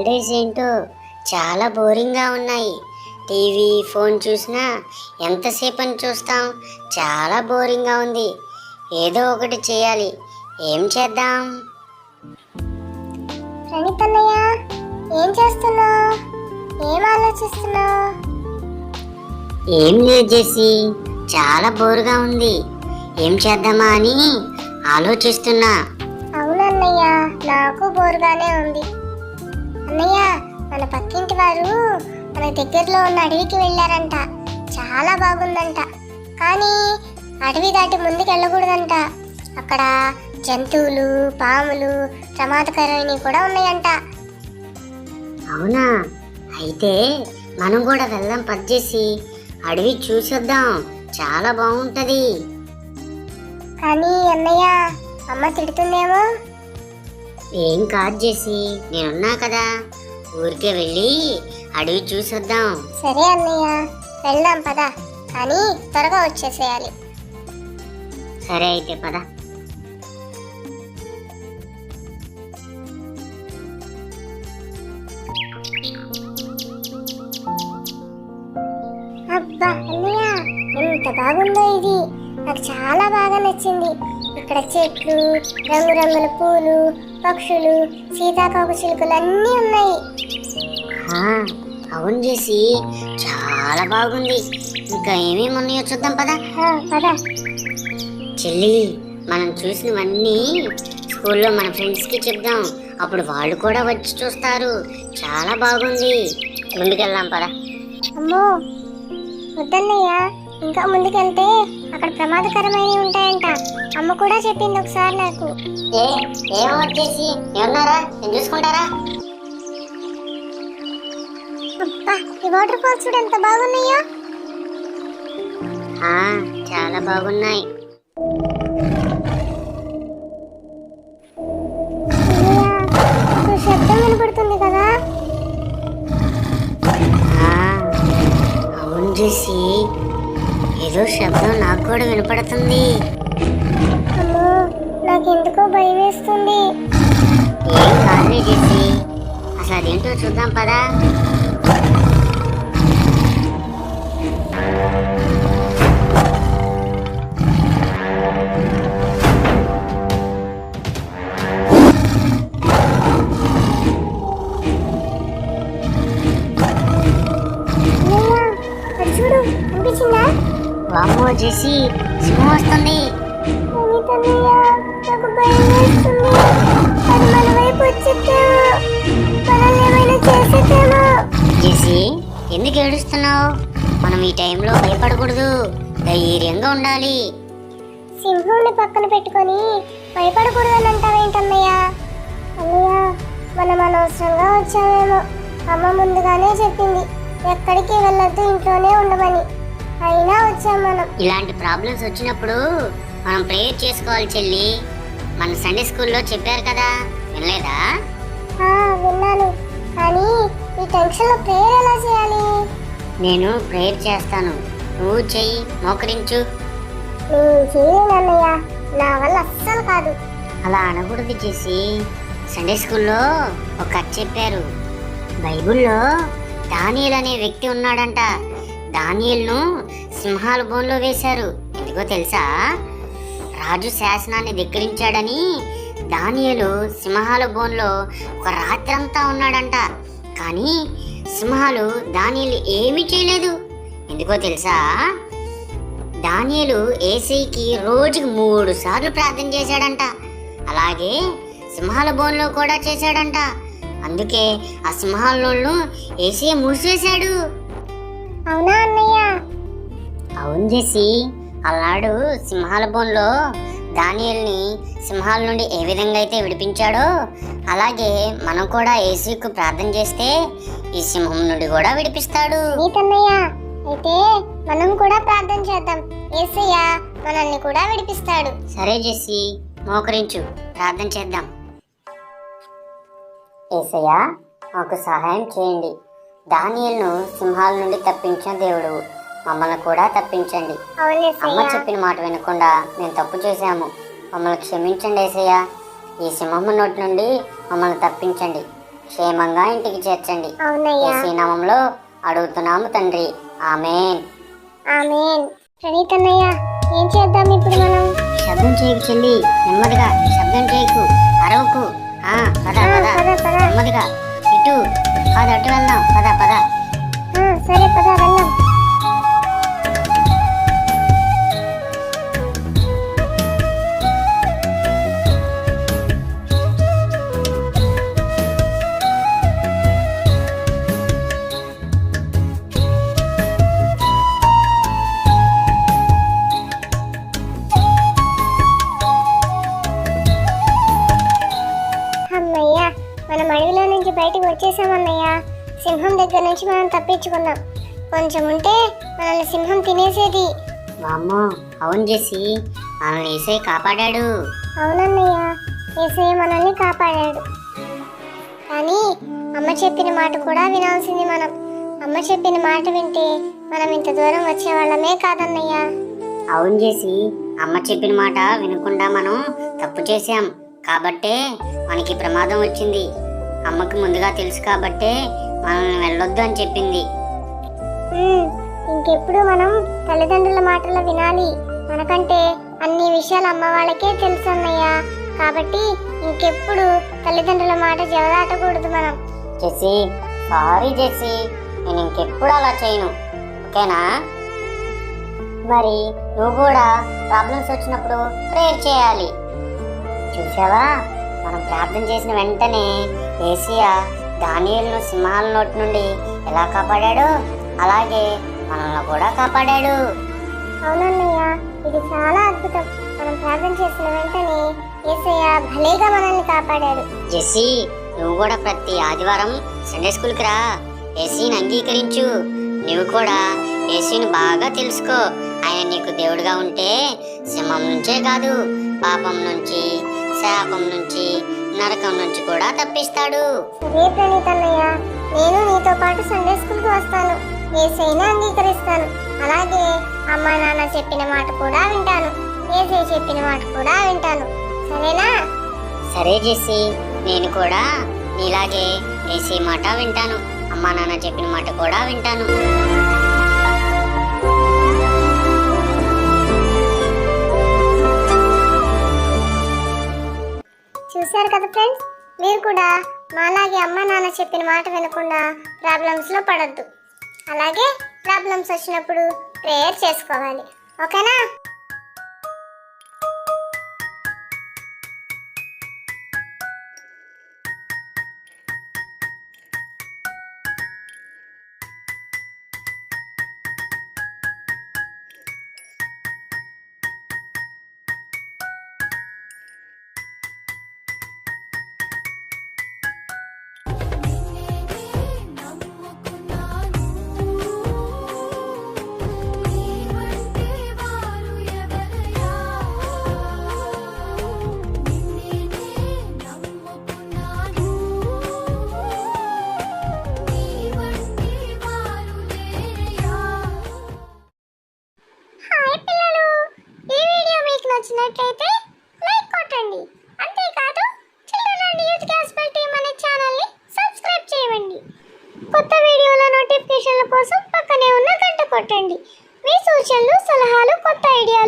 Holidays ఏంటో చాలా బోరింగ్గా ఉన్నాయి. టీవీ ఫోన్ చూసినా ఎంతసేపు అని చూస్తాం? చాలా బోరింగ్గా ఉంది. ఏదో ఒకటి చేయాలి. ఏం చేద్దాం? ప్రణీత్ అన్నయ్య ఏం చేస్తున్నావు? ఏం ఆలోచిస్తున్నావు? ఏం లేదు చేసి చాలా బోరుగా ఉంది. ఏం చేద్దామా అని ఆలోచిస్తున్నా. అవునన్నయ్య నాకు బోరుగానే ఉంది. అన్నయ్య మన పక్కింటి వారు మన దగ్గరలో ఉన్న అడవికి వెళ్ళారంట. చాలా బాగుందంట. కానీ అడవి దాటి ముందుకు వెళ్ళకూడదంట అక్కడ జంతువులు పాములు ప్రమాదకరమైనవి కూడా ఉన్నాయంట. అవునా? అయితే మనం కూడా వెళ్దాం పనిచేసి అడవి చూసొద్దాం. చాలా బాగుంటది. కానీ అన్నయ్య అమ్మ తిడుతుందేమో? ఏం కాదు చేసి నేనున్నా కదా. ఊరికే వెళ్ళి అడవి చూసొద్దాం. సరే అన్నయ్య వెళ్దాం పద. కానీ త్వరగా వచ్చేసేయాలి. సరే అయితే పద. అబ్బా అన్నయ్య ఎంత బాగుందో ఇది. నాకు చాలా బాగా నచ్చింది. ఇక్కడ చెట్లు రంగురంగుల పూలు పక్షులు సీతాకోక చిలుకలు అన్నీ ఉన్నాయి. అవును చేసి చాలా బాగుంది. ఇంకా ఏమేమి ఉన్నాయో చూద్దాం పద. పద. చెల్లి మనం చూసినవన్నీ స్కూల్లో మన ఫ్రెండ్స్కి చెప్దాం. అప్పుడు వాళ్ళు కూడా వచ్చి చూస్తారు. చాలా బాగుంది. ముందుకెళ్దాం పద. అమ్మో వద్దన్నయ్య. ఇంకా ముందుకెళ్తే అక్కడ ప్రమాదకరమైనవి ఉంటాయంట. అమ్మ కూడా చెప్పింది ఒకసారి నాకు. ఏ ఏమో వచ్చేసి ఏమన్నారా? నేను చూసుకుంటారా? అబ్బా ఈ వాటర్ ఫాల్స్ చూడు ఎంత బాగున్నాయో. ఆ, చాలా బాగున్నాయి. అన్నయ్య, ఒక శబ్దం వినపడుతుంది కదా. ఆ, అవును చేసి ఏదో శబ్దం నాకు కూడా వినపడుతుంది. అమ్మో నాకు ఎందుకో భయం వేస్తుంది. ఏం కాదులే చేసి అసలు అదేంటో చూద్దాం పదా. మనల్ని ఏమైనా చేసేదేమో చేసి ఎందుకు ఏడుస్తున్నావు? మనం ఈ టైంలో భయపడకూడదు. ధైర్యంగా ఉండాలి. సింహంని పక్కన పెట్టుకొని భయపడకూడదని అంటావేంటన్నయ్య? అన్నయ్య మనం అనవసరంగా వచ్చామేమో. అమ్మ ముందుగానే చెప్పింది ఎక్కడికి వెళ్ళొద్దు ఇంట్లోనే ఉండమని. అయినా వచ్చాం మనం. ఇలాంటి ప్రాబ్లమ్స్ వచ్చినప్పుడు మనం ప్రేయర్ చేసుకోవాలి చెల్లి. మన సండే స్కూల్లో చెప్పారు కదా వినలేదా? ఆ, విన్నాను. కానీ ఈ టెన్షన్లో ప్రేయర్ ఎలా చేయాలి? నేను ప్రేయర్ చేస్తాను. నువ్వు చెయ్యి మోకరించు. నేను చేయలేను అన్నయ్య నా వల్ల అస్సలు కాదు. అలా అనకూడదు చేసి సండే స్కూల్లో ఒక కథ చెప్పారు బైబిల్లో దానియల్ అనే వ్యక్తి ఉన్నాడంట. దానియల్ను సింహాల బోన్లో వేశారు. ఎందుకో తెలుసా? రాజు శాసనాన్ని ధిక్కరించాడని దానియలు సింహాల బోన్లో ఒక రాత్రంతా ఉన్నాడంట. కానీ సింహాలు దానియలు ఏమీ చేయలేదు. ఎందుకో తెలుసా? దానియలు ఏసీకి రోజుకి మూడు సార్లు ప్రార్థన చేశాడంట. అలాగే సింహాల బోన్లో కూడా చేశాడంట. అందుకే ఆ సింహాల ఏసీ మూసివేశాడు అవునా అన్నయ్య? అవును చేసి అల్లాడు సింహాల బోన్లో దానియల్ని సింహాల నుండి ఏ విధంగా అయితే విడిపించాడో అలాగే మనం కూడా ఏసీకు ప్రార్థన చేస్తే ఈ సింహం నుండి కూడా విడిపిస్తాడు. అయితే మనం కూడా ప్రార్థన చేద్దాం. ఏసయ్య మనల్ని కూడా విడిపిస్తాడు. సరే జెస్సి మోకరించు. ప్రార్థన చేద్దాం. ఏసయ్యా మాకు సహాయం చేయండి. దానియల్ను సింహాల నుండి తప్పించిన దేవుడు. మమ్మల్ని కూడా తప్పించండి. అమ్మ చెప్పిన మాట వినకుండా మేము తప్పు చేశాము. మమ్మల్ని క్షమించండి ఏసయ్యా ఈ సింహము నోటి నుండి మమ్మల్ని తప్పించండి. క్షేమంగా ఇంటికి చేర్చండి. నామంలో అడుగుతున్నాము తండ్రి. ఆమెన్. ఆమెన్. ప్రణీత్ అన్నయ్య ఏం చేద్దాం ఇప్పుడు మనం? శబ్దం చేయకు చెల్లి. నెమ్మదిగా శబ్దం చేయకు. అరవకు. పద పద. నెమ్మదిగా. ఇటు. కాదు అటు వెళ్దాం. పద పద. సరే పద వెళ్దాం. నుంచి బయటకు వచ్చేసామన్నయ్య సింహం దగ్గర నుంచి మనం తప్పించుకున్నాం. కొంచెం ఉంటే మనల్ని సింహం తినేసేది. వామ్మో అవును చేసి మనల్ని ఏసై కాపాడాడు. అవునన్నయ్య ఏసయ్య మనల్ని కాపాడాడు. కానీ అమ్మ చెప్పిన మాట కూడా వినాల్సింది మనం. అమ్మ చెప్పిన మాట వింటే మనం ఇంత దూరం వచ్చేవాళ్ళమే కాదన్నయ్య. అవును చేసి అమ్మ చెప్పిన మాట వినకుండా మనం తప్పు చేశాం. కాబట్టే మనకి ప్రమాదం వచ్చింది. అమ్మకి ముందుగా తెలుసు కాబట్టే మనల్ని వెళ్ళొద్దు అని చెప్పింది. ఇంకెప్పుడు మనం తల్లిదండ్రుల మాటలు వినాలి. మనకంటే అన్ని విషయాలు అమ్మ వాళ్ళకే తెలుసు అన్నయ్య. కాబట్టి ఇంకెప్పుడు తల్లిదండ్రుల మాట జవదాటకూడదు మనం. జెస్సీ సారీ జెస్సీ నేను ఇంకెప్పుడు అలా చేయను. ఓకేనా? మరి నువ్వు కూడా ప్రాబ్లమ్స్ వచ్చినప్పుడు ప్రేయర్ చేయాలి. చూసావా మనం ప్రార్థన చేసిన వెంటనే ఏసియా దానియలను సింహాల నోటి నుండి ఎలా కాపాడాడో అలాగే మనల్ని కూడా కాపాడాడు. అవునన్నయ్య ఇది చాలా అద్భుతం. మనం ప్రార్థన చేసిన వెంటనే ఏసయ్య భలేగా మనల్ని కాపాడాడు. జెస్సీ నువ్వు కూడా ప్రతి ఆదివారం సండే స్కూల్కి రా. ఏసీని అంగీకరించు. నువ్వు కూడా ఏసీని బాగా తెలుసుకో. ఆయన నీకు దేవుడిగా ఉంటే సింహం నుంచే కాదు పాపం నుంచి శాపం నుంచి నరకం నుంచి కూడా తప్పిస్తాడు. నేను నీతో పాటు సండే స్కూల్కి వస్తాను. ఏసైనా అంగీకరిస్తాను. అలాగే అమ్మా నాన్న చెప్పిన మాట కూడా వింటాను. ఏసై చెప్పిన మాట కూడా వింటాను. సరేనా? సరే జెస్సీ నేను కూడా నీలాగే ఏసీ మాట వింటాను. అమ్మా నాన్న చెప్పిన మాట కూడా వింటాను. చూశారు కదా ఫ్రెండ్స్? మీరు కూడా మాలాగే అమ్మ నాన్న చెప్పిన మాట వినకుండా ప్రాబ్లమ్స్లో పడద్దు. అలాగే ప్రాబ్లమ్స్ వచ్చినప్పుడు ప్రేయర్ చేసుకోవాలి. ఓకేనా? కొట్టండి మీ సూచనలు సలహాలు కొత్త ఐడియా